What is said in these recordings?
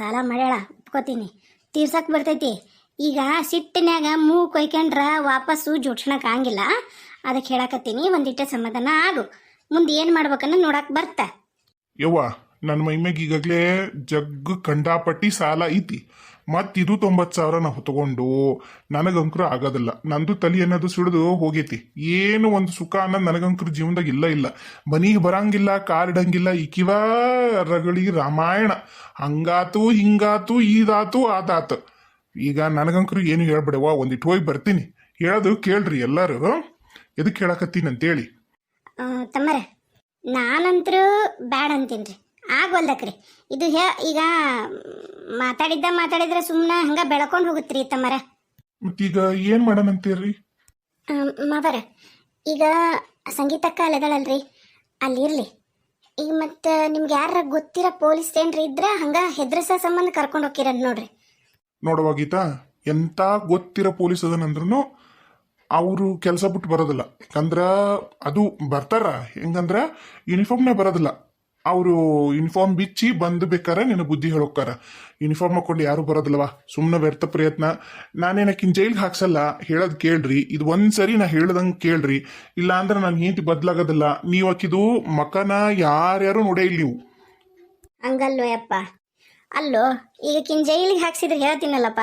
ಸಾಲ ಮಾಡ್ಯಾಳ, ಒಪ್ಕೋತೀನಿ. ತೀರ್ಸಕ್ ಬರ್ತೈತಿ. ಈಗ ಸಿಟ್ಟಿನ್ಯಾಗ ಮೂ ಕೊಯ್ಕೊಂಡ್ರ ವಾಪಸ್ಸು ಜೋಡ್ಸಣಕ್ ಆಗಂಗಿಲ್ಲ. ಅದಕ್ಕೆ ಹೇಳಕತ್ತೀನಿ, ಒಂದಿಟ್ಟ ಸಮಾಧಾನ ಆಗು. ಮುಂದೆ ಏನು ಮಾಡ್ಬೇಕನ್ನ ನೋಡಕ್ ಬರ್ತ. ಯವ್ವ ನನ್ನ ಮೈಮ್ಯಾಗ ಈಗಾಗಲೇ ಜಗ್ಗು ಕಂಡಾಪಟ್ಟಿ ಸಾಲ ಐತಿ. ಮತ್ ಇದು ತೊಂಬತ್ತು ಸಾವಿರ ನಾ ಹೊತ್ಕೊಂಡು ನನಗಂಕರು ಆಗೋದಿಲ್ಲ. ನಂದು ತಲೆ ಅನ್ನೋದು ಸಿಡಿದು ಹೋಗೈತಿ. ಏನು ಒಂದು ಸುಖ ಅನ್ನೋದು ನನಗಂಕರು ಜೀವನದಾಗ ಇಲ್ಲ ಇಲ್ಲ. ಮನಿಗೆ ಬರಂಗಿಲ್ಲ, ಕಾರ್ ಇಡಂಗಿಲ್ಲ, ಇಕಿವ ರಗಳಿ ರಾಮಾಯಣ. ಹಂಗಾತು, ಹಿಂಗಾತು, ಈದಾತು ಆತಾತು ಈಗ ನನಗಂಕರು ಏನು ಹೇಳ್ಬಿಡವ ಒಂದಿಟ್ಟು ಹೋಗಿ ಬರ್ತೀನಿ. ಹೇಳೋದು ಕೇಳ್ರಿ ಎಲ್ಲರೂ. ಎದಕ್ಕೆ ಹೇಳಕತ್ತೀನಿ ಅಂತೇಳಿ ನಾನಂತರೂ ಬ್ಯಾಡ್ ಅಂತೀನಿ ಆಗ್ವಲ್ದಕ್ರಿ ಇದು ಹೇ ಈಗ ಮಾತಾಡಿದ್ದ ಮಾತಾಡಿದ್ರೆ ಸುಮ್ಮನೆ ಹಂಗ ಬೆಳ್ಕೊಂಡು ಹೋಗುತ್ತ್ರಿ ತಮ್ಮರ. ಮತ್ತೀಗ ಏನ್ ಮಾಡೋಣಂತೀರ್ರಿ ಮಾವರ ಈಗ ಸಂಗೀತಕ್ಕ ಅಲ್ಲಿ ಇರ್ಲಿ. ಈಗ ಮತ್ತೆ ನಿಮ್ಗೆ ಯಾರ ಗೊತ್ತಿರೋ ಪೊಲೀಸ್ ಏನ್ರಿ ಇದ್ರ ಹಂಗ ಹೆದ್ರಸ ಸಂಬಂಧ ಕರ್ಕೊಂಡು ಹೋಗಿರ ನೋಡ್ರಿ. ನೋಡುವ ಗೀತಾ ಎಂತ ಗೊತ್ತಿರೋ ಪೊಲೀಸ್ ಅದನಂದ್ರೂ ಅವರು ಕೆಲಸ ಬಿಟ್ಟು ಬರೋದಿಲ್ಲ. ಯಾಕಂದ್ರ ಅದು ಬರ್ತಾರ ಹೆಂಗಂದ್ರ ಯೂನಿಫಾರ್ಮ್ನೇ ಬರೋದಿಲ್ಲ. ಅವರು ಯೂನಿಫಾರ್ಮ್ ಬಿಚ್ಚಿ ಬಂದು ಬೇಕಾರೆ ನಿನ್ನ ಬುದ್ಧಿ ಹೇಳೋಕ್ಕಾರ. ಯೂನಿಫಾರ್ಮ್ ಹಾಕೊಂಡು ಯಾರು ಬರೋದಿಲ್ಲವಾ? ಸುಮ್ಮನೆ ವ್ಯರ್ಥ ಪ್ರಯತ್ನ. ನಾನೇನಕ್ಕಿನ್ ಜೈಲ್ಗೆ ಹಾಕ್ಸಲ್ಲ? ಹೇಳೋದು ಕೇಳ್ರಿ. ಇದು ಒಂದ್ಸರಿ ನಾ ಹೇಳ್ದಂಗೆ ಕೇಳ್ರಿ. ಇಲ್ಲ ಅಂದ್ರೆ ನಾನು ಹೆಂಡತಿ ಬದಲಾಗೋದಿಲ್ಲ. ನೀವು ಹಾಕಿದು ಮಕನ ಯಾರ್ಯಾರು ನೋಡೇ ಇಲ್ಲಿ ನೀವು. ಹಂಗಲ್ಲೋ ಯಪ್ಪ. ಅಲ್ಲೋ ಈಗ ಕಿನ್ ಜೈಲಿಗೆ ಹಾಕ್ಸಿದ್ರೆ ಹೇಳ್ತೀನಲ್ಲಪ್ಪ.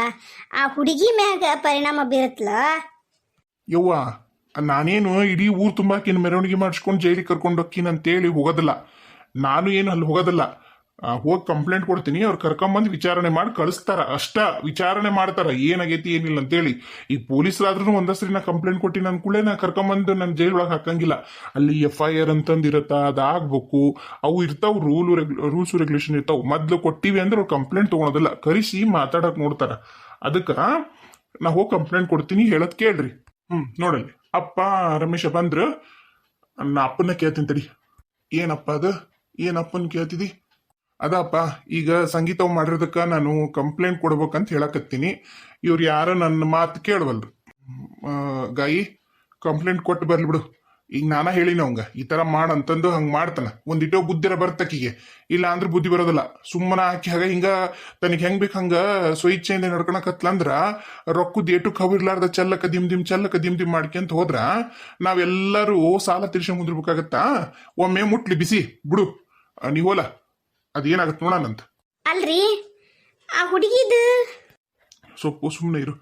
ಆ ಹುಡುಗಿ ಮ್ಯಾಗ ಪರಿಣಾಮ ಬೀರತ್ಲ? ಯವ್ವ ನಾನೇನು ಇಡೀ ಊರು ತುಂಬಾಕಿನ ಮೆರವಣಿಗೆ ಮಾಡಿಸ್ಕೊಂಡು ಜೈಲಿಗೆ ಕರ್ಕೊಂಡು ಹೋಗ್ತೀನಿ ಅಂತೇಳಿ ಹೋಗೋದಿಲ್ಲ. ನಾನು ಏನು ಅಲ್ಲಿ ಹೋಗೋದಲ್ಲ. ಹೋಗಿ ಕಂಪ್ಲೇಂಟ್ ಕೊಡ್ತೀನಿ, ಅವ್ರು ಕರ್ಕೊಂಬಂದು ವಿಚಾರಣೆ ಮಾಡಿ ಕಳಿಸ್ತಾರ. ಅಷ್ಟ ವಿಚಾರಣೆ ಮಾಡ್ತಾರ. ಏನಾಗೈತಿ, ಏನಿಲ್ಲ ಅಂತೇಳಿ. ಈ ಪೊಲೀಸರಾದ್ರೂ ಒಂದಸ್ರಿ ನಾ ಕಂಪ್ಲೇಂಟ್ ಕೊಟ್ಟಿನ ಅನ್ಕೂಳೆ ನಾ ಕರ್ಕೊಂಬಂದು ನನ್ನ ಜೈಲ್ ಒಳಗೆ ಹಾಕಂಗಿಲ್ಲ. ಅಲ್ಲಿ ಎಫ್ ಐ ಆರ್ ಅಂತಂದು ಅದಾಗ್ಬೇಕು. ಅವು ಇರ್ತಾವ ರೂಲ್ ರೂಲ್ಸ್ ರೆಗ್ಯುಲೇಷನ್ ಇರ್ತಾವ. ಮೊದ್ಲು ಕೊಟ್ಟಿವಿ ಅಂದ್ರೆ ಅವ್ರು ಕಂಪ್ಲೇಂಟ್ ತಗೊಳೋದಿಲ್ಲ. ಕರೆಸಿ ಮಾತಾಡಕ್ ನೋಡ್ತಾರ. ಅದಕ್ಕೆ ನಾ ಹೋಗಿ ಕಂಪ್ಲೇಂಟ್ ಕೊಡ್ತೀನಿ, ಹೇಳದ್ ಕೇಳ್ರಿ. ಹ್ಮ್, ನೋಡಲ್ಲಿ. ಅಪ್ಪ ರಮೇಶ ಬಂದ್ರು. ನಾ ಅಪ್ಪನ ಕೇಳ್ತೀನಿ ತಡಿ. ಏನಪ್ಪ ಅದು? ಏನಪ್ಪನ ಕೇಳ್ತಿದಿ? ಅದಪ್ಪ, ಈಗ ಸಂಗೀತ ಮಾಡಿರೋದಕ್ಕೆ ನಾನು ಕಂಪ್ಲೇಂಟ್ ಕೊಡ್ಬೇಕಂತ ಹೇಳಕತ್ತೀನಿ. ಇವ್ರು ಯಾರು ನನ್ನ ಮಾತು ಕೇಳವಲ್ರು. ಗಾಯಿ ಕಂಪ್ಲೇಂಟ್ ಕೊಟ್ಟು ಬರ್ಲಿ ಬಿಡು. ಈಗ ನಾನ ಹೇಳಿನ ಅವಂಗ, ಈ ತರ ಮಾಡ ಅಂತಂದು ಹಂಗ ಮಾಡ್ತಾನ. ಒಂದಿಟ್ಟೋ ಬುದ್ಧಿರ ಬರ್ತಕಿಗೆ ಇಲ್ಲ ಅಂದ್ರೆ ಬುದ್ಧಿ ಬರೋದಿಲ್ಲ. ಸುಮ್ಮನ ಹಾಕಿ ಹಾಗೆ ಹಿಂಗ, ತನಗೆ ಹೆಂಗ್ ಬೇಕು ಹಂಗ ಸ್ವಇಚ್ಛೆಯಿಂದ ನಡ್ಕೊಳಕತ್ಲಂದ್ರ ರೊಕ್ಕದ ಏಟು ಕವಿರ್ಲಾರ್ದ ಚಲ್ಲಕ ದಿಮ್ ದಿಮ್ ಚಲ್ಲಕ ದಿಮ್ ದಿಮ್ ಮಾಡ್ಕೊಂತ ಹೋದ್ರ, ನಾವೆಲ್ಲರೂ ಸಾಲ ತೀರ್ಸ್ಕೊಂಡ್ ಕುಂದಿರ್ಬೇಕಾಗತ್ತಾ? ಒಮ್ಮೆ ಮುಟ್ಲಿ ಬಿಸಿ, ಬಿಡು. ಆ, ನೀ ಹೋಲ ಅದೇನಾಗತ್ತೆ ನೋಡೋಣಂತ ಅಲ್ರಿ? ಆ ಹುಡುಗಿದು ಸ್ವಲ್ಪ ಸುಮ್ಮನೆ ಇರು.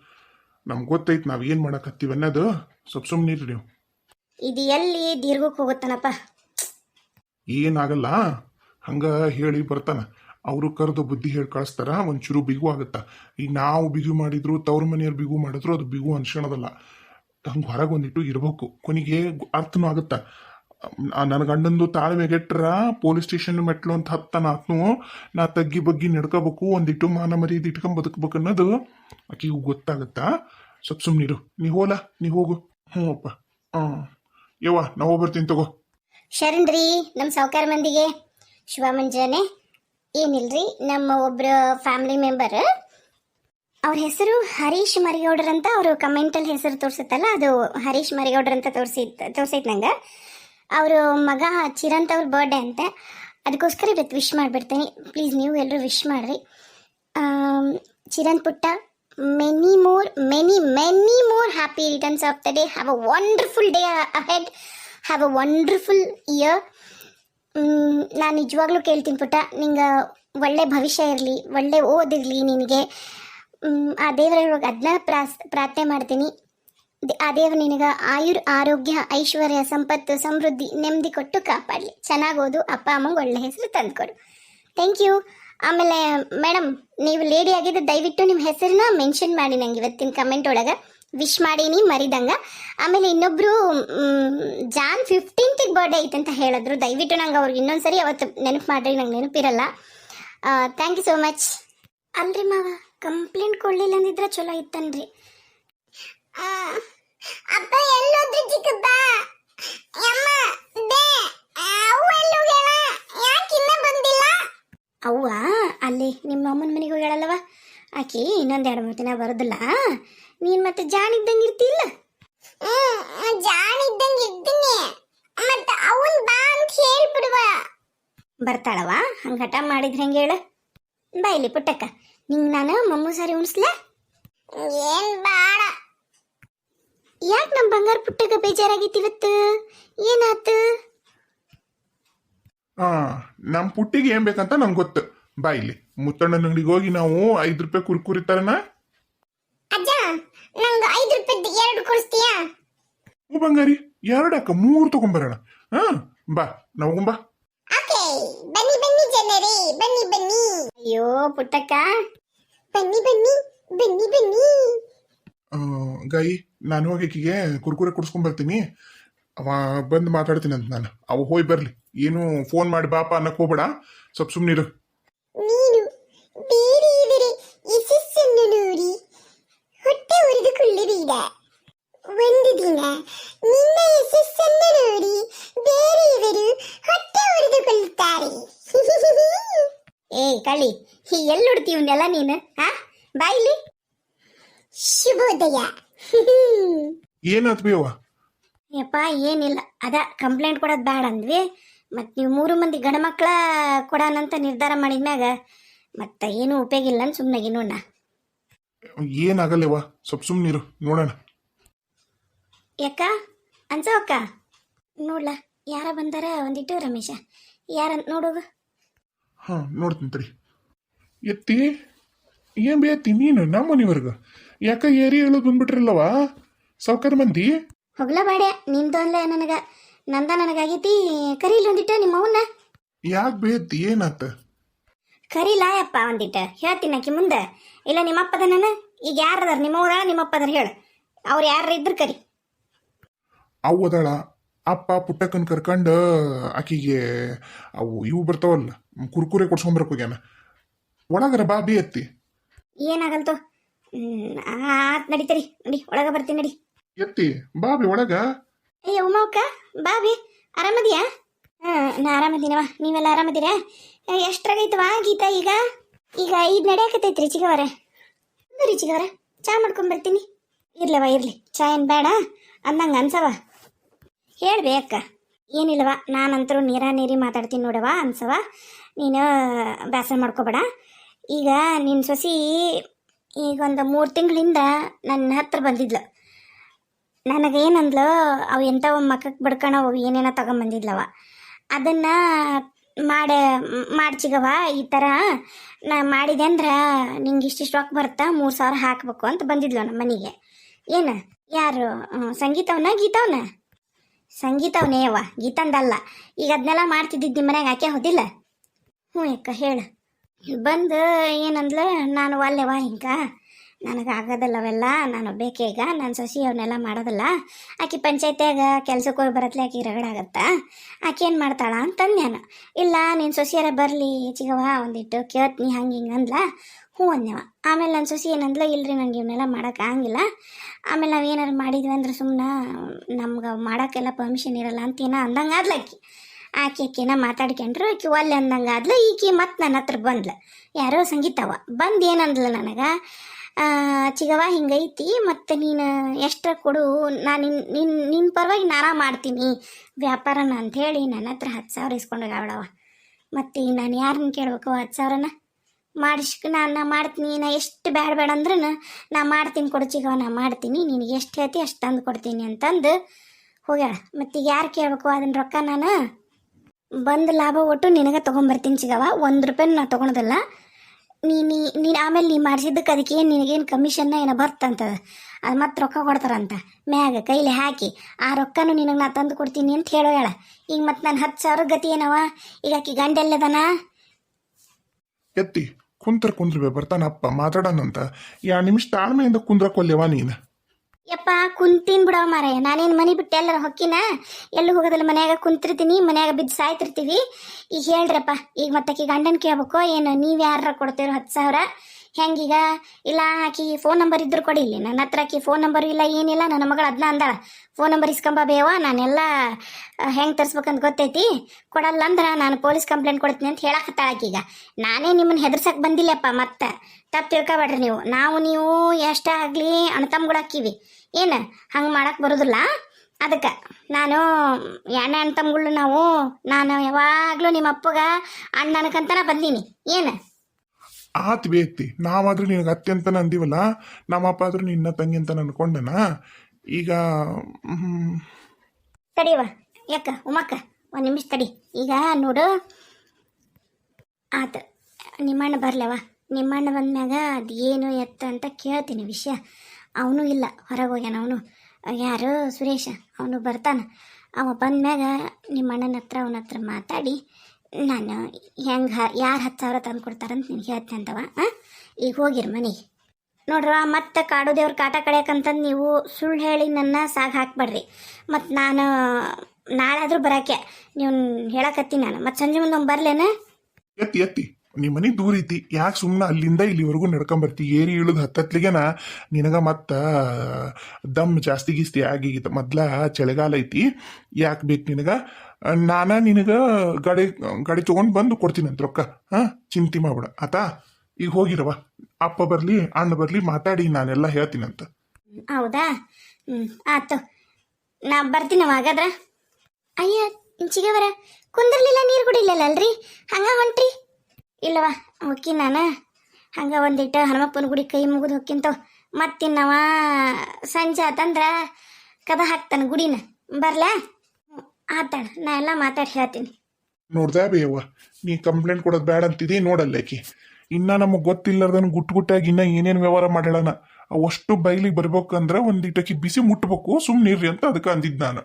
ನಮ್ಗೆ ಗೊತ್ತೈತೆ ನಾವ್ ಏನ್ ಮಾಡಕತ್ತೀವಿ ಅನ್ನೋದು. ಸ್ವಲ್ಪ ಸುಮ್ಮನೆ ಇರ್ರಿ ನೀವು. ಇದು ಎಲ್ಲಿ ದೀರ್ಘಕ್ಕೆ ಹೋಗುತ್ತಾನಪ್ಪ? ಏನಾಗಲ್ಲ. ಹಂಗ ಹೇಳಿ ಬರ್ತಾನ. ಅವರು ಕರೆದು ಬುದ್ಧಿ ಹೇಳಿ ಕಳಿಸ್ತಾರ ಒಂಚೂರು ಬಿಗು ಆಗುತ್ತ. ಈಗ ನಾವು ಬಿಗು ಮಾಡಿದ್ರು ತವ್ರ ಮನೆಯವ್ರು ಬಿಗು ಮಾಡಿದ್ರು ಅದು ಬಿಗು ಅನ್ಸೋಣದಲ್ಲ ಹಂಗೆ ಹೊರಗೆ ಒಂದಿಟ್ಟು ಇರ್ಬೇಕು. ಕೊನೆಗೆ ಅರ್ಥನೂ ಆಗುತ್ತ. ನನ್ನ ಗಂಡಂದು ತಾಳ್ಮೆಗೆಟ್ರ ಪೊಲೀಸ್ ಸ್ಟೇಷನ್ ಮೆಟ್ಲು ಅಂತ ಹತ್ತಾನ ಆತ್ನು, ನಾ ತಗ್ಗಿ ಬಗ್ಗಿ ನಡ್ಕೋಬೇಕು, ಒಂದಿಟ್ಟು ಮಾನ ಮರ್ಯಾದೆ ಇಟ್ಕೊಂಡ್ ಬದುಕ್ಬೇಕು ಅನ್ನೋದು ಆಕಿಗೂ ಗೊತ್ತಾಗತ್ತಾ? ಸ್ವಲ್ಪ ಸುಮ್ಮನಿರು ನೀ ಹೋಲ, ನೀ ಹೋಗು. ಹ್ಞೂ ಅಪ್ಪ. ಹಾಂ ಯವ್ವ, ನಾ ಹೋಗ್ಬರ್ತೀನಿ ತಗೋ. ಶರಣ್ರಿ ನಮ್ಮ ಸಾವುಕಾರ ಮಂದಿಗೆ. ಶುಭ ಮುಂಜಾನೆ. ಏನಿಲ್ರಿ, ನಮ್ಮ ಒಬ್ರು ಫ್ಯಾಮಿಲಿ ಮೆಂಬರ್. ಅವ್ರ ಹೆಸರು ಹರೀಶ್ ಮರಿಗೌಡರ್ ಅಂತ, ಅವರು ಕಮೆಂಟಲ್ಲಿ ಹೆಸರು ತೋರಿಸುತ್ತಲ್ಲ, ಅದು ಹರೀಶ್ ಮರಿಗೌಡರ್ ಅಂತ ತೋರಿಸಿ, ತೋರಿಸೈತೆ ನಂಗೆ. ಅವರು ಮಗ ಚಿರಂತ್ ಅವ್ರ ಬರ್ಡೇ ಅಂತ. ಅದಕ್ಕೋಸ್ಕರ ಇವತ್ತು ವಿಶ್ ಮಾಡಿಬಿಡ್ತೀನಿ. ಪ್ಲೀಸ್ ನೀವು ಎಲ್ಲರೂ ವಿಶ್ ಮಾಡಿರಿ. ಚಿರಂತ್ ಪುಟ್ಟ many more many many more happy returns of the day have a wonderful day ahead have a wonderful year ನಾನು ನಿಜವಾಗ್ಲೂ ಕೇಳ್ತೀನಿ ಪುಟ್ಟ. ನಿಂಗೆ ಒಳ್ಳೆ ಭವಿಷ್ಯ ಇರಲಿ, ಒಳ್ಳೆ ಓದಿರಲಿ ನಿನಗೆ. ಆ ದೇವರ ಅದನ್ನ ಪ್ರಾಸ್, ಪ್ರಾರ್ಥನೆ ಮಾಡ್ತೀನಿ. ಆ ದೇವರು ನಿನಗ ಆಯುರ್, ಆರೋಗ್ಯ, ಐಶ್ವರ್ಯ, ಸಂಪತ್ತು, ಸಮೃದ್ಧಿ, ನೆಮ್ಮದಿ ಕೊಟ್ಟು ಕಾಪಾಡಲಿ. ಚೆನ್ನಾಗಿ ಓದು ಅಪ್ಪ ಅಮ್ಮಂಗೆ ಒಳ್ಳೆ ಹೆಸರು ತಂದುಕೊಡು. ಥ್ಯಾಂಕ್ ಯು ಆಮೇಲೆ ಮೇಡಮ್ ನೀವು ಲೇಡಿ ಆಗಿದ್ದು ದಯವಿಟ್ಟು ನಿಮ್ಮ ಹೆಸರನ್ನ ಮೆನ್ಷನ್ ಮಾಡಿ ನಂಗೆ ಇವತ್ತಿನ ಕಮೆಂಟ್ ಒಳಗೆ. ವಿಶ್ ಮಾಡೀನಿ, ಮರಿದಂಗ. ಆಮೇಲೆ ಇನ್ನೊಬ್ರು ಜಾನ್ ಫಿಫ್ಟೀನ್ತಿಗೆ ಬರ್ಡೇ ಐತೆ ಅಂತ ಹೇಳಿದ್ರು. ದಯವಿಟ್ಟು ನಂಗೆ ಅವ್ರಿಗೆ ಇನ್ನೊಂದ್ಸರಿ ಅವತ್ತು ನೆನಪು ಮಾಡ್ರಿ, ನಂಗೆ ನೆನಪಿರಲ್ಲ. ಥ್ಯಾಂಕ್ ಯು ಸೋ ಮಚ್ ಅಲ್ರಿ ಮಾವ ಕಂಪ್ಲೇಂಟ್ ಕೊಡಲಿಲ್ಲ ಅಂದಿದ್ರೆ ಚಲೋ ಇತ್ತನ್ರಿ. ಅಪ್ಪ ಎಲ್ಲೋದ್ರು ಚಿಕ್ಕಪ್ಪ. ಅಮ್ಮ ಬೇ ಎಲ್ಲಿ ಎಲ್ಲೋಗ್ಯಾಳ ಯಾಕೆ ಇನ್ನೂ ಬಂದಿಲ್ಲ? ಅವ್ವ ಅಲ್ಲಿ ನಿಮ್ಮ ಅಮ್ಮನ ಮನೆಗೆ ಹೋಗ್ಯಾಳಲ್ಲವ? ಆಕಿ ಇನ್ನೊಂದು ಎರಡು ಮೂರು ದಿನ ಬರೋದಿಲ್ಲ. ನೀನು ಮತ್ತೆ ಜಾನ್ ಇದ್ದಂಗೆ ಇರ್ತಿಲ್ಲ ಜಾನ್ ಇದ್ದಂಗೆ ಇರ್ತೀನಿ. ಮತ್ತೆ ಅವನ್ ಬಾ ಅಂತ ಹೇಳ್ಬಿಡುವ. ಬರ್ತಾಳವ? ಹಂಗೆ ಹಠ ಮಾಡಿದ್ರೆ ಹೆಂಗೆ ಹೇಳ? ಬಾ ಇಲ್ಲಿ ಪುಟ್ಟಕ್ಕ. ನಿಂಗೆ ನಾನು ಮಮ್ಮು ಸಾರಿ ಉಣಿಸ್ಲಾ? ಏನ್ ಬೇಡ ಯಾಕೆ ನಮ್ಮ ಬಂಗಾರ ಪುಟ್ಟಗ ಬೇಜಾರಾಗಿತ್ತು ಇವತ್ತು? ಏನಾತು? ಆ ನಮ್ಮ ಪುಟ್ಟಿಗೆ ಏನ್ ಬೇಕಂತ ನಂಗೆ ಗೊತ್ತು. ಬಾ ಇಲ್ಲಿ. ಮುತ್ತಣ್ಣನ ಅಂಗಡಿಗೆ ಹೋಗಿ ನಾವು ಐದು ರೂಪಾಯಿ ಕುರ್ಕುರಿ ತರನ ಅಜ್ಜ ನಂಗೆ ಐದು ರೂಪಾಯಿ ಎರಡು ಕೊಡಿಸ್ತೀಯಾ? ಓ ಬಂಗಾರಿ ಎರಡಕ್ಕ ಮೂರು ತಗೊಂಬರೋಣ. ಹಾ ಬಾ ನಾವು ಬಾ. ಓಕೆ ಬನ್ನಿ ಬನ್ನಿ ಜನರೇ ಬನ್ನಿ ಬನ್ನಿ. ಅಯ್ಯೋ ಪುಟ್ಟಕ್ಕ. ಬನ್ನಿ ಬನ್ನಿ ಬನ್ನಿ ಬನ್ನಿ. ಗಾಯಿ ನಾನು ಹೋಗಿ ಆಕಿಗೆ ಕುರ್ಕುರೆ ಕುಡಿಸ್ಕೊಂಡ್ಬರ್ತೀನಿ ಅವ ಬಂದು ಮಾತಾಡ್ತೀನಿ ಅಂತ ನಾನು. ಅವ ಹೋಗಿ ಬರ್ಲಿ. ಏನು ಫೋನ್ ಮಾಡಿ ಬಾಪ ಅನ್ನಕ್ ಹೋಗ್ಬೇಡ. ಸ್ವಲ್ಪ ಸುಮ್ಮನಿರು ನೀನು ಬೇರೆ ಇವರ ಯಶಸ್ಸನ್ನು ನೋಡಿ ಹೊಟ್ಟೆ ಉರಿದುಕೊಳ್ಳಬೇಡ ಒಂದು ದಿನ ನಿನ್ನ ಯಶಸ್ಸನ್ನು ನೋಡಿ ಬೇರೆಯವರು ಹೊಟ್ಟೆ ಉರಿದುಕೊಳ್ಳುತ್ತಾರೆ ಏ ಕಳಿ ಎಲ್ಲಿ ಹುಡ್ತೀವನ್ನೆಲ್ಲ ನೀನು? ಹಾ ಬಾಯಿಲಿ ಶುಭೋದಯ. ಏನಾತ್ ಬೇವ ಯಪ್ಪ ಏನಿಲ್ಲ. ಅದ ಕಂಪ್ಲೇಂಟ್ ಕೊಡೋದು ಬೇಡ ಅಂದ್ವಿ. ಮತ್ತು ನೀವು ಮೂರು ಮಂದಿ ಗಂಡ ಮಕ್ಕಳ ಕೊಡೋಣಂತ ನಿರ್ಧಾರ ಮಾಡಿದ್ಮ್ಯಾಗ ಮತ್ತೆ ಏನು ಉಪಯೋಗ ಇಲ್ಲ ಅಂತ ಸುಮ್ಮನೆ ನೋಡ ಏನಾಗಲ್ಲವ ಸ್ವಲ್ಪ ಸುಮ್ಮನಿರು ನೋಡೋಣ. ಯಾಕ? ಅನ್ಸ ಅಕ್ಕ ನೋಡ್ಲ. ಯಾರ ಬಂದಾರ ಒಂದಿಟ್ಟು ರಮೇಶ. ಯಾರಂತ ನೋಡುವ ಹಾ ನೋಡ್ತೀನಿ ತಡಿ. ಎತ್ತಿ. ಏನ್ ಬೇ ಎತ್ತಿ ನೀನು? ನಮ್ಮ ಮನೆವರ್ಗ ಯಾಕ ಏರಿ ಹೇಳೋದು ಬಂದ್ಬಿಟ್ರಲ್ಲವಾ ಸಾವ್ಕಾರ ಮಂದಿ? ಹೊಗ್ಲ ಬಾಡೆ ನಿಂದು ಅಲ್ಲ ನನಗ. ನಂದ ನನಗಾಗೈತಿ ಕರೀಲಿ ಒಂದಿಟ್ಟು ನಿಮ್ಮ ಅವನ್ನ ಯಾಕೆ ಬೇತಿ ಏನತ್ತ ಏನಾತ? ಕರಿ ಯಪ್ಪ ಒಂದಿಟ್ಟು ಹೇಳ್ತೀನಿ ಆಕಿ ಮುಂದೆ. ಇಲ್ಲ ನಿಮ್ಮಪ್ಪದ ನಾನು ಈಗ ಯಾರದಾರ ನಿಮ್ಮವ್ರ ನಿಮ್ಮಪ್ಪದಾರ ಹೇಳ. ಅವ್ರು ಯಾರ ಇದ್ರು ಕರಿ. ಅವು ಅದಾಳ ಅಪ್ಪ ಪುಟ್ಟಕ್ಕನ್ ಕರ್ಕೊಂಡು ಆಕಿಗೆ ಅವು ಇವು ಬರ್ತಾವಲ್ಲ ಕುರ್ಕುರೆ ಕೊಡ್ಸ್ಕೊಂಬರಕ್ ಹೋಗ್ಯಾನ. ಒಳಗರ ಬಾ ಬಿ ಎತ್ತಿ ಏನಾಗಲ್ತು? ಆತ್ ನಡೀತರಿ ನಡಿ ಒಳಗ ಬರ್ತೀನಿ ನಡಿ. ಎತ್ತಿ ಬಾಬಿ ಒಳಗ. ಅಯ್ಯ ಉಮಾವಕ್ಕ ಬಾಬಿ ಆರಾಮದಿಯಾ? ಹಾಂ ನಾ ಆರಾಮದಿನವ ನೀವೆಲ್ಲ ಆರಾಮದಿರಾ? ಎಷ್ಟ್ರಾಗೈತವ ಗೀತಾ ಈಗ? ಈಗ ಇದು ನಡೆಯಕತ್ತೈತ್ರಿ ಚಿಗವರ? ರೀ ಚಿಗವರ ಚಾ ಮಾಡ್ಕೊಂಡ್ ಬರ್ತೀನಿ. ಇರ್ಲವ ಇರ್ಲಿ ಚಾ ಏನು ಬೇಡ ಅಂದಂಗ ಅನ್ಸವ. ಹೇಳ್ಬೇ ಅಕ್ಕ ಏನಿಲ್ಲವ ನಾನಂತರೂ ನೀರ ನೀರಿ ಮಾತಾಡ್ತೀನಿ ನೋಡವ ಅನ್ಸವ. ನೀನು ಬೇಸರ ಮಾಡ್ಕೋಬೇಡ. ಈಗ ನಿನ್ನ ಸೊಸಿ ಈಗ ಒಂದು ಮೂರು ತಿಂಗಳಿಂದ ನನ್ನ ಹತ್ರ ಬಂದಿದ್ಲು. ನನಗೇನಂದ್ಲು, ಅವು ಎಂಥವ ಮಕ್ಕಕ್ಕೆ ಬಡ್ಕಣವು ಏನೇನೋ ತಗೊಂಬಂದಿದ್ಲವ. ಅದನ್ನು ಮಾಡ ಮಾಡ್ಚಿಗವ ಈ ಥರ ನಾ ಮಾಡಿದೆ ಅಂದ್ರೆ ನಿಂಗೆ ಇಷ್ಟಿಷ್ಟು ರೊಕ್ಕ ಬರುತ್ತಾ ಮೂರು ಸಾವಿರ ಹಾಕಬೇಕು ಅಂತ ಬಂದಿದ್ಲು ನಮ್ಮ ಮನೆಗೆ. ಏನು? ಯಾರು? ಸಂಗೀತವನ, ಗೀತವನ? ಸಂಗೀತವನೇ ಯವ್ವ ಗೀತಂದಲ್ಲ. ಈಗ ಅದನ್ನೆಲ್ಲ ಮಾಡ್ತಿದ್ದಿದ್ದು ನಿಮ್ಮ ಮನ್ಯಾಗ ಆಕೆ ಹೋದಿಲ್ಲ? ಹ್ಞೂ ಅಕ್ಕ, ಹೇಳು. ಬಂದು ಏನಂದ್ಲ, ನಾನು ಅಲ್ಲೆವ ಹಿಂಗ. ನನಗೆ ಆಗೋದಿಲ್ಲ ಅವೆಲ್ಲ. ನಾನು ಬೇಕೇ ನನ್ನ ನಾನು ಸೊಸಿ ಅವನ್ನೆಲ್ಲ ಮಾಡೋದಲ್ಲ. ಆಕೆ ಪಂಚಾಯತ್ಯಾಗ ಕೆಲ್ಸಕ್ಕೆ ಹೋಗಿ ಬರತ್ಲೆ ಆಕೆ ರಗಡಾಗತ್ತ ಆಕೆ ಏನು ಮಾಡ್ತಾಳ ಅಂತಂದು ನಾನು. ಇಲ್ಲ ನಿನ್ನ ಸೊಸಿಯರ ಬರಲಿ ಚಿಗವ ಒಂದಿಟ್ಟು ಕೇಳ್ತೀನಿ ಹಂಗೆ ಹಿಂಗೆ ಅಂದ್ಲ. ಹ್ಞೂ ಅಂದ್ಯವ ಆಮೇಲೆ ನನ್ನ ಸೊಸಿ ಏನಂದ್ಲ, ಇಲ್ರಿ ನನಗೆ ಇವನ್ನೆಲ್ಲ ಮಾಡೋಕೆ ಆಗಂಗಿಲ್ಲ. ಆಮೇಲೆ ನಾವು ಏನಾರು ಮಾಡಿದ್ವಿ ಅಂದ್ರೆ ಸುಮ್ಮನೆ ನಮ್ಗೆ ಮಾಡೋಕ್ಕೆಲ್ಲ ಪರ್ಮಿಷನ್ ಇರಲ್ಲ ಅಂತ ಏನೋ ಅಂದಂಗೆ ಆದ್ಲ ಆಕಿ ಆಕೆ ಆಕಿನ ಮಾತಾಡ್ಕೊಂಡ್ರು, ಆಕಿ ಒಲ್ಲೆ ಅಂದಂಗೆ ಆದ್ಲ ಈಕಿ ಮತ್ತೆ ನನ್ನ ಹತ್ರ ಬಂದ್ಲ. ಯಾರೋ ಸಂಗೀತವ ಬಂದು ಏನಂದ್ಲ ನನಗೆ ಚಿಗವ ಹಿಂಗೈತಿ, ಮತ್ತು ನೀನು ಎಷ್ಟ್ರ ಕೊಡು, ನಾನು ನಿನ್ನ ನಿನ್ನ ಪರವಾಗಿ ನಾನ ಮಾಡ್ತೀನಿ. ವ್ಯಾಪಾರನ ಅಂಥೇಳಿ ನನ್ನ ಹತ್ರ ಹತ್ತು ಸಾವಿರ ಇಸ್ಕೊಂಡೋಗವಳವ ಮತ್ತು ಈಗ ನಾನು ಯಾರನ್ನ ಕೇಳಬೇಕು ಹತ್ತು ಸಾವಿರನ? ಮಾಡಿಸ್ಕ ನಾನು ಮಾಡ್ತೀನಿ, ನಾ ಎಷ್ಟು ಬೇಡ ಬೇಡ ಅಂದ್ರೂ ನಾ ಮಾಡ್ತೀನಿ ಕೊಡು ಚಿಗವ, ನಾ ಮಾಡ್ತೀನಿ, ನಿನಗೆ ಎಷ್ಟು ಹೇಳ್ತಿ ಅಷ್ಟು ತಂದು ಕೊಡ್ತೀನಿ ಅಂತಂದು ಹೋಗ್ಯಾಳ. ಮತ್ತು ಯಾರು ಕೇಳಬೇಕು ಅದನ್ನ ರೊಕ್ಕ ನಾನು? ಬಂದು ಲಾಭ ಒಟ್ಟು ನಿನಗೆ ತೊಗೊಂಬರ್ತೀನಿ ಚಿಗವ ಒಂದು ರೂಪಾಯಿ ನಾ ತೊಗೊಳೋದಲ್ಲ. ನೀ ನೀ ನೀನು ಆಮೇಲೆ ನೀ ಮಾಡಿಸಿದ್ದಕ್ಕೆ ಅದಕ್ಕೆ ಏನು ನಿನಗೇನು ಕಮಿಷನ್ನ ಏನೋ ಬರ್ತಂತದ ಅದು ಮತ್ತೆ ರೊಕ್ಕ ಕೊಡ್ತಾರಂತ. ಮ್ಯಾಗ ಕೈಲಿ ಹಾಕಿ ಆ ರೊಕ್ಕನು ನಿನಗೆ ನಾ ತಂದು ಕೊಡ್ತೀನಿ ಅಂತ ಹೇಳೋ ಹೇಳ. ಈಗ ಮತ್ತೆ ನಾನು ಹತ್ತು ಸಾವಿರ ಗತಿ ಏನವ? ಈಗ ಆಕಿ ಗಂಡೆಲ್ಲದನ? ಎತ್ತಿ, ಕುಂತ್ರ ಕುಂದ್ರಬೇ ಬರ್ತಾನಪ್ಪ ಮಾತಾಡೋಣಂತ ಯಾ ನಿಮಿಷ ತಾಳ್ಮೆಯಿಂದ ಕುಂದ್ರಕೊಲ್ಯವ ನೀನು? ಯಪ್ಪ, ಕುಂತೀನ್ ಬಿಡವ ಮಾರಾಯ. ನಾನೇನು ಮನಿ ಬಿಟ್ಟೆ ಎಲ್ಲರ ಹೊಕ್ಕಿನ? ಎಲ್ಲಿ ಹೋಗೋದಿಲ್ಲ, ಮನ್ಯಾಗ ಕುಂತಿರ್ತೀನಿ, ಮನ್ಯಾಗ ಬಿದ್ದು ಸಾಯ್ತಿರ್ತೀವಿ. ಈಗ ಹೇಳ್ರಪ್ಪ, ಈಗ ಮತ್ತೆ ಗಂಡನ ಕೇಳ್ಬೇಕು, ಏನು ನೀವು ಯಾರ ಕೊಡ್ತೀರೋ ಹತ್ತು ಸಾವಿರ? ಹೆಂಗೀಗ? ಇಲ್ಲ, ಆಕಿ ಫೋನ್ ನಂಬರ್ ಇದ್ರು ಕೊಡಿ. ಇಲ್ಲಿ ನನ್ನ ಹತ್ರ ಆಕಿ ಫೋನ್ ನಂಬರ್ ಇಲ್ಲ, ಏನಿಲ್ಲ. ನನ್ನ ಮಗಳು ಅದನ್ನ ಅಂದಾಳ. Phone number ಇಸ್ಕೊಂಬ ಬೇವ. ನಾನೆಲ್ಲ ಹೆಂಗೆ ತರಿಸ್ಬೇಕಂತ ಗೊತ್ತೈತಿ? ಕೊಡಲ್ಲ ಅಂದ್ರೆ ನಾನು ಪೊಲೀಸ್ ಕಂಪ್ಲೇಂಟ್ ಕೊಡ್ತೀನಿ ಅಂತ ಹೇಳಕತ್ತಾಳ ಆಕೀಗ. ನಾನೇ ನಿಮ್ಮನ್ನ ಹೆದರ್ಸಕ್ಕೆ ಬಂದಿಲ್ಲಪ್ಪ ಮತ್ತೆ. ತಪ್ಪು ತಿಳ್ಕೊಬೇಡ್ರಿ ನೀವು. ನಾವು ನೀವು ಎಷ್ಟೇ ಆಗಲಿ ಅಣ್ತಮ್ಗಳು ಹಾಕಿವಿ ಏನು, ಹಂಗೆ ಮಾಡಕ್ಕೆ ಬರೋದಿಲ್ಲ? ಅದಕ್ಕೆ, ನಾನು, ಎಣ್ಣೆ ಅಣ್ತಮ್ಗಳು ನಾವು, ನಾನು ಯಾವಾಗಲೂ ನಿಮ್ಮ ಅಪ್ಪಗ ಅಣ್ಣನಕಂತನ ಬಂದೀನಿ. ಏನು? ಆತ್ ಬೇಕ್ತಿ ನಾವಾದ್ರೂ ನಿನಗೆ ಅತ್ಯಂತ ಅಂತ ಅಂದಿವಲ್ಲ ನಮ್ಮಪ್ಪ ಆದ್ರೂ ನಿನ್ನ ತಂಗಿ ಅಂತ ಅನ್ಕೊಂಡನ? ಈಗ ತಡಿಯವ ಯಾಕ, ಉಮಕ್ಕ, ಒಂದು ನಿಮಿಷ ತಡಿ. ಈಗ ನೋಡು. ಆತ, ನಿಮ್ಮಣ್ಣ ಬರ್ಲವ ನಿಮ್ಮಣ್ಣ ಬಂದ್ಮ್ಯಾಗ ಅದು ಏನು ಎತ್ತ ಅಂತ ಕೇಳ್ತೀನಿ ವಿಷಯ. ಅವನು ಇಲ್ಲ, ಹೊರಗೆ ಹೋಗ್ಯಾನ ಅವನು. ಯಾರು? ಸುರೇಶ. ಅವನು ಬರ್ತಾನ. ಅವ ಬಂದ್ಮ್ಯಾಗ ನಿಮ್ಮಣ್ಣನ ಹತ್ರ, ಅವನ ಹತ್ರ ಮಾತಾಡಿ. ನಾನು ಹೆಂಗೆ ಯಾರು ಹತ್ತು ಸಾವಿರ ತಂದು ಕೊಡ್ತಾರಂತ ನಿನ್ಗೆ ಹೇಳ್ತೀನಿ ಅಂತವ ಈಗ ಹೋಗಿರಿ ಮನೆಗೆ. ನೋಡ್ರ, ಮತ್ತೆ ಕಾಡು ದೇವ್ರ ಕಾಟ ಕಳೆಯಕಂತಂದು ನೀವು ಸುಳ್ಳು ಹೇಳಿ ನನ್ನ ಸಾಗ ಹಾಕ್ಬೇಡ್ರಿ. ಮತ್ತು ನಾನು ನಾಳೆ ಬರಾಕೆ ನೀವು ಹೇಳಕತ್ತೀನಿ ನಾನು. ಮತ್ತು ಸಂಜೆ ಮುಂದೆ ಒಂದು ಬರಲೇನ? ಎತ್ತಿ ಎತ್ತಿ. ನಿಮ್ಮ ಮನೆ ದೂರ ಐತಿ. ಯಾಕೆ ಸುಮ್ಮನೆ ಅಲ್ಲಿಂದ ಇಲ್ಲಿವರೆಗೂ ನಡ್ಕೊಂಬರ್ತಿ ಏರಿ ಇಳಿದು ಹತ್ತತ್ಲಿಗೆನ? ನಿನಗ ಮತ್ತೆ ದಮ್ ಜಾಸ್ತಿ ಗೀಸ್ತಿ ಆಗಿ ಮೊದ್ಲ ಚಳಿಗಾಲ ಐತಿ. ಯಾಕೆ ಬೇಕು ನಿನಗ? ನಾನ ನಿನಗ ಗಾಡಿ ಗಾಡಿ ತೊಗೊಂಡು ಬಂದು ಕೊಡ್ತೀನಿ ಅಂತ ರೊಕ್ಕ. ಹಾ, ಚಿಂತೆ ಮಾಡ್ಬೇಡ. ಆತಾ? ಈಗ ಹೋಗಿರವ ಅಪ್ಪ ಬರ್ಲಿ, ಅಣ್ಣ ಬರ್ಲಿ, ಮಾತಾಡಿ, ನಾನೆಲ್ಲ ಹೇಳ್ತೀನಂತ ಹೌದಾ? ಹ್ಞೂ ಆಯ್ತು ನಾ ಬರ್ತೀನವ ಹಾಗಾದ್ರ. ಅಯ್ಯ, ಚಿಗವರ, ಕುಂದಿರ್ಲಿಲ್ಲ, ನೀರು ಕುಡಿಲಿಲ್ಲ ಅಲ್ರಿ ಹಂಗ ಹೊಂಟ್ರಿ? ಇಲ್ಲವ ಹೊಕ್ಕಿ ನಾನು. ಹಂಗ ಒಂದಿಟ್ಟು ಹನುಮಪ್ಪನ ಗುಡಿ ಕೈ ಮುಗಿದು ಹೊಕ್ಕಿಂತ ಮತ್ತಿನ್ನವ ಸಂಜೆ ಆತಂದ್ರ ಕದ ಹಾಕ್ತಾನೆ ಗುಡಿನ. ಬರ್ಲಾ? ಆತಾಳ ನಾ ಎಲ್ಲ ಮಾತಾಡಿ ಹೇಳ್ತೀನಿ. ನೋಡ್ದಾ ಬೇವ ನೀ ಕಂಪ್ಲೇಂಟ್ ಕೊಡೋದು ಬೇಡ ಅಂತಿದಿ ನೋಡಲ್ಲೇಕಿ ಇನ್ನ ನಮಗೆ ಗೊತ್ತಿಲ್ಲಾರ್ದನ್ ಗುಟ್ ಗುಟ್ಟಾಗಿ ಇನ್ನ ಏನೇನು ವ್ಯವಹಾರ ಮಾಡ್ಯಾಳನ, ಅವಷ್ಟು ಬೈಲಿಗೆ ಬರ್ಬೇಕಂದ್ರ ಒಂದಿಟಕಿ ಬಿಸಿ ಮುಟ್ಬೇಕು ಸುಮ್ಮನಿರ್ರಿ ಅಂತ ಅದಕ್ಕೆ ಅಂದಿದ್ದು ನಾನು.